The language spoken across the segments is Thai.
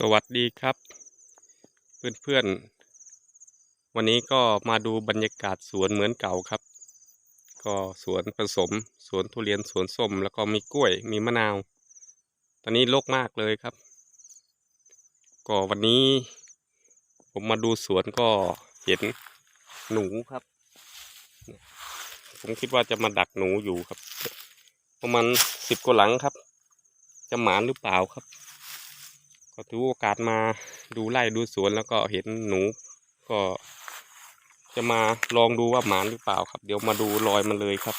สวัสดีครับ เพื่อนๆ วันนี้ก็มาดูบรรยากาศสวนเหมือนเก่าครับ ก็สวนผสมสวนทุเรียนสวนส้ม แล้วก็มีกล้วยมีมะนาว ตอนนี้โลกมากเลยครับ ก็วันนี้ ผมมาดูสวนก็เห็นหนูครับ ผมคิดว่าจะมาดักหนูอยู่ครับ ประมาณสิบกว่าหลังครับ จะหมานหรือเปล่าครับ ก็ถือโอกาสมาดูไร่ดูสวนแล้วก็เห็นหนูก็จะมาลองดูว่าหมานหรือเปล่าครับ เดี๋ยวมาดูรอยมันเลยครับ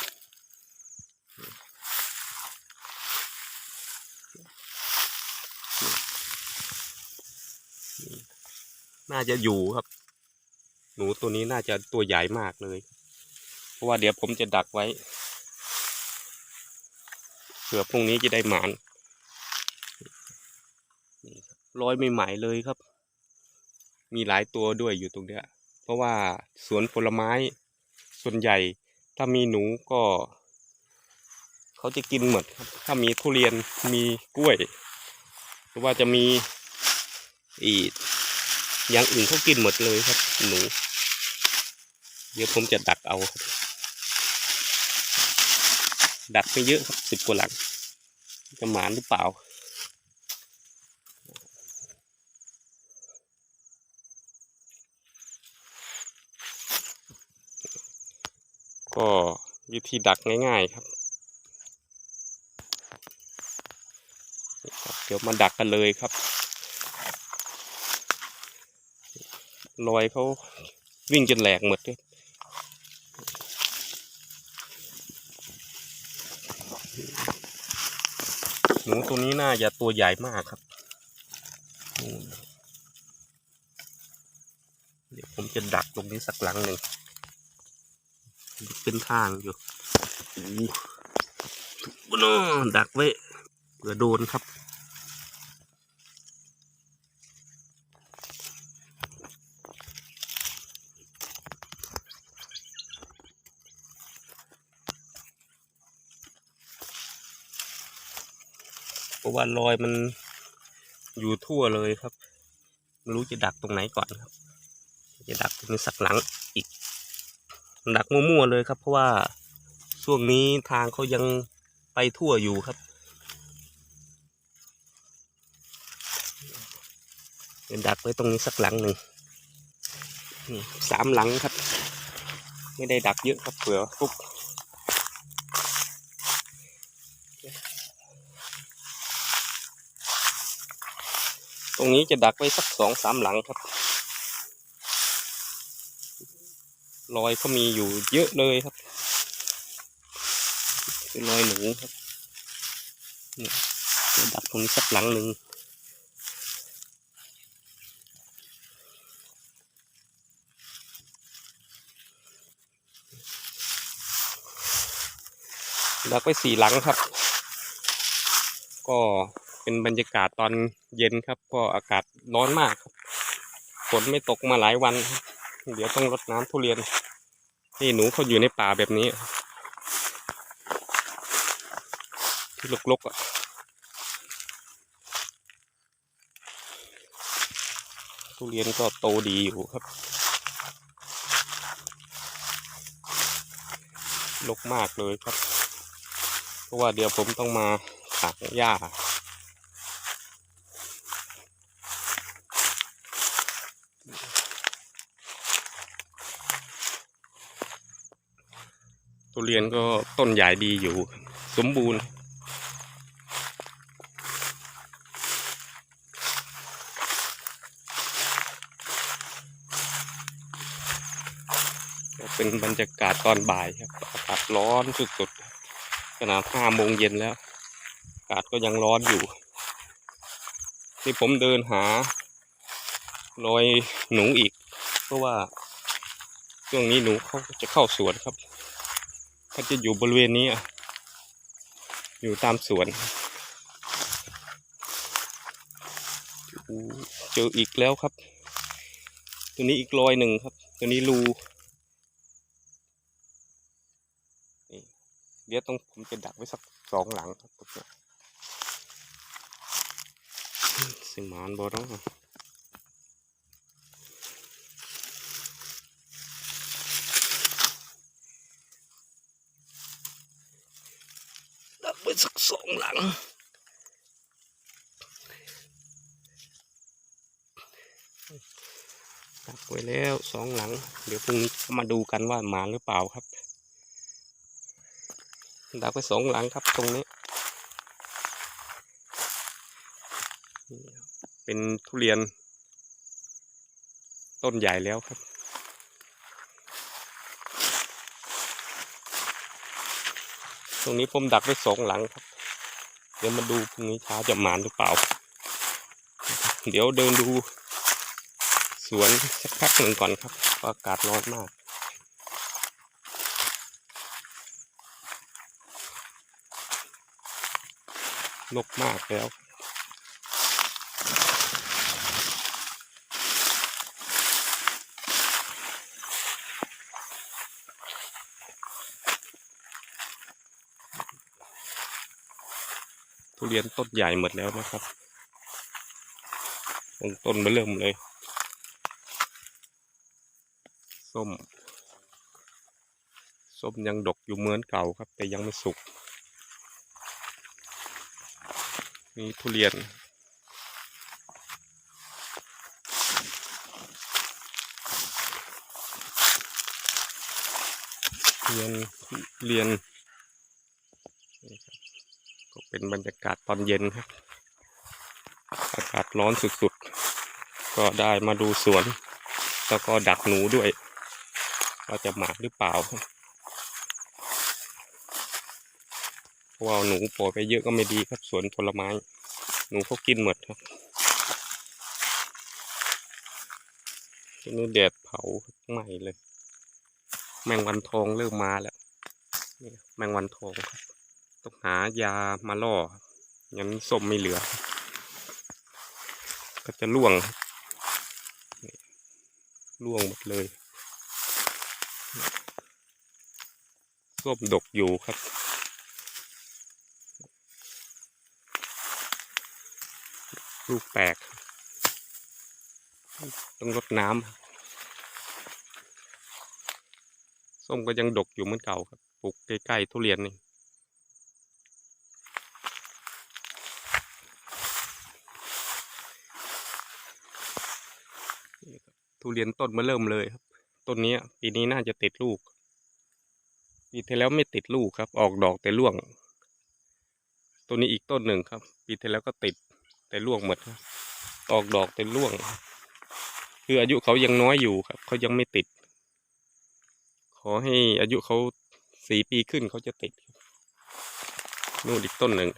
น่าจะอยู่ครับ หนูตัวนี้น่าจะตัวใหญ่มากเลย เพราะว่าเดี๋ยวผมจะดักไว้เผื่อพรุ่งนี้จะได้หมาน ร้อยใหม่ๆเลยครับ มีหลายตัวด้วยอยู่ตรงเนี้ย เพราะว่าสวนผลไม้ส่วนใหญ่ ถ้ามีหนูก็ เขาจะกินหมดครับ ถ้ามีทุเรียนมีกล้วย หรือว่าจะมีอีกอย่างอื่นเขากินหมดเลยครับ หนู เดี๋ยวผมจะดักเอาครับดักไปเยอะครับสิบกว่าหลังจะหมานหรือเปล่า ก็วิธีดักง่ายๆครับเดี๋ยวมาดักกันเลยครับรอยเขาวิ่งจนแหลกหมดเลยหนูตัวนี้น่าจะตัวใหญ่มากครับ เดี๋ยวผมจะดักตรงนี้สักหลังหนึ่ง เป็นทางอยู่โอ้โหบนดักไว้เผื่อโดนครับเพราะว่ารอยมันอยู่ทั่วเลยครับ ไม่รู้จะดักตรงไหนก่อนครับ จะดักตรงนี้สักหลัง ดักมั่วๆเลยครับ เพราะว่าช่วงนี้ทางเขายังไปทั่วอยู่ครับเดี๋ยวดักไว้ตรงนี้สักหลังหนึ่งสามหลังครับ ไม่ได้ดักเยอะครับเผื่อฟุกตรงนี้จะดักไว้สักสองสามหลังครับ รอยเขามีอยู่เยอะเลยครับ เป็นรอยหนูครับเนี่ยดักตรงนี้สักหลังหนึ่งดักไว้สี่หลังครับ ก็เป็นบรรยากาศตอนเย็นครับ ก็อากาศร้อนมากครับฝนไม่ตกมาหลายวันครับ เดี๋ยวต้องรดน้ำทุเรียน นี่หนูเขาอยู่ในป่าแบบนี้ ที่ลกๆอะทุเรียนก็โตดีอยู่ครับ ลกมากเลยครับ เพราะว่าเดี๋ยวผมต้องมาถางหญ้า ทุเรียนก็ต้นใหญ่ดีอยู่ สมบูรณ์ เป็นบรรยากาศตอนบ่ายครับอากาศร้อนสุดๆขนาดห้าโมงเย็นแล้ว อากาศก็ยังร้อนอยู่ นี่ผมเดินหารอยหนูอีก เพราะว่าช่วงนี้หนูเขาจะเข้าสวนครับ เขาจะอยู่บริเวณนี้อะอยู่ตามสวน เจออีกแล้วครับ ตัวนี้อีกรอยหนึ่งครับ ตัวนี้รูเดี๋ยวต้องผมจะดักไว้สักสองหลังครับตรงเนี้ยสสิหมานบ่เนาะดักไปสักสองหลัง ดักไว้แล้วสองหลัง เดี๋ยวพรุ่งนี้มาดูกันว่าหมานหรือเปล่าครับ ดักไปสองหลังครับตรงนี้ เป็นทุเรียน ต้นใหญ่แล้วครับตรงนี้ผมดักไว้สองหลังครับ เดี๋ยวมาดูพรุ่งนี้เช้าจะหมานหรือเปล่า เดี๋ยวเดินดู สวนสักพักหนึ่งก่อนครับอากาศร้อนมากนกมากแล้วทุเรียนต้นใหญ่หมดแล้วนะครับตรงต้นมาเริ่มเลย ส้ม ส้มยังดกอยู่เหมือนเก่าครับ แต่ยังไม่สุกนี่ทุเรียน เรียนเรียนก็เป็นบรรยากาศตอนเย็นครับ อากาศร้อนสุดๆ ก็ได้มาดูสวน แล้วก็ดักหนูด้วย ว่าจะหมาหรือเปล่าเพราะว่าหนูปล่อยไปเยอะก็ไม่ดีครับสวนผลไม้ หนูเขากินหมดครับนี้แดดเผาไหม้เลย แมงวันทองเริ่มมาแล้วนี่แมงวันทองครับต้องหายามาล่องั้นส้มไม่เหลือ ก็จะล่วงนี่ล่วงหมดเลย ส้มดกอยู่ครับ ลูกแตก ต้องรดน้ำส้มก็ยังดกอยู่เหมือนเก่าครับปลูกใกล้ๆทุเรียนนี่ทุเรียนต้นมาเริ่มเลยครับ ต้นนี้ปีนี้น่าจะติดลูก ปีที่แล้วไม่ติดลูกครับ ออกดอกแต่ร่วงต้นนี้อีกต้นหนึ่งครับ ปีที่แล้วก็ติดแต่ร่วงหมดครับออกดอกแต่ร่วง คืออายุเขายังน้อยอยู่ครับ เขายังไม่ติด ขอให้อายุเขาสี่ปีขึ้นเขาจะติดนู่นอีกต้นหนึ่ง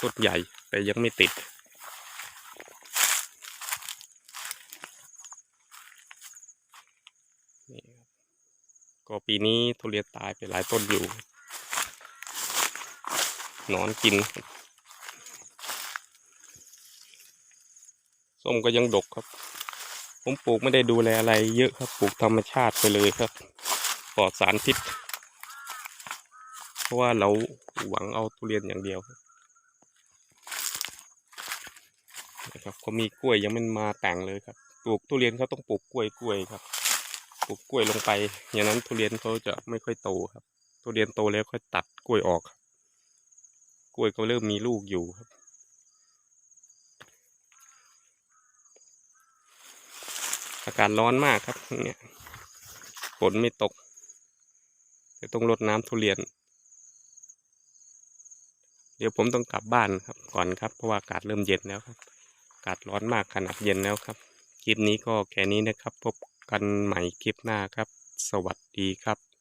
ต้นใหญ่แต่ยังไม่ติด นี่ครับ ก็ปีนี้ทุเรียนตายไปหลายต้นอยู่ นอนกิน ส้มก็ยังดกครับ ผมปลูกไม่ได้ดูแลอะไรเยอะครับ ปลูกธรรมชาติไปเลยครับ ปลอดสารพิษ เพราะว่าเราหวังเอาทุเรียนอย่างเดียวนะครับเขามีกล้วยยังไม่มาแต่งเลยครับ ปลูกทุเรียนเขาต้องปลูกกล้วยกล้วยครับ ปลูกกล้วยลงไป อย่างนั้นทุเรียนเขาจะไม่ค่อยโตครับ ทุเรียนโตแล้วค่อยตัดกล้วยออก กล้วยก็เริ่มมีลูกอยู่ครับ อากาศร้อนมากครับเนี่ยฝนไม่ตกจะต้องรดน้ำทุเรียน เดี๋ยวผมต้องกลับบ้านครับก่อนครับ เพราะว่าอากาศเริ่มเย็นแล้วครับ อากาศร้อนมากขนาดเย็นแล้วครับ คลิปนี้ก็แค่นี้นะครับพบ กันใหม่คลิปหน้าครับ สวัสดีครับ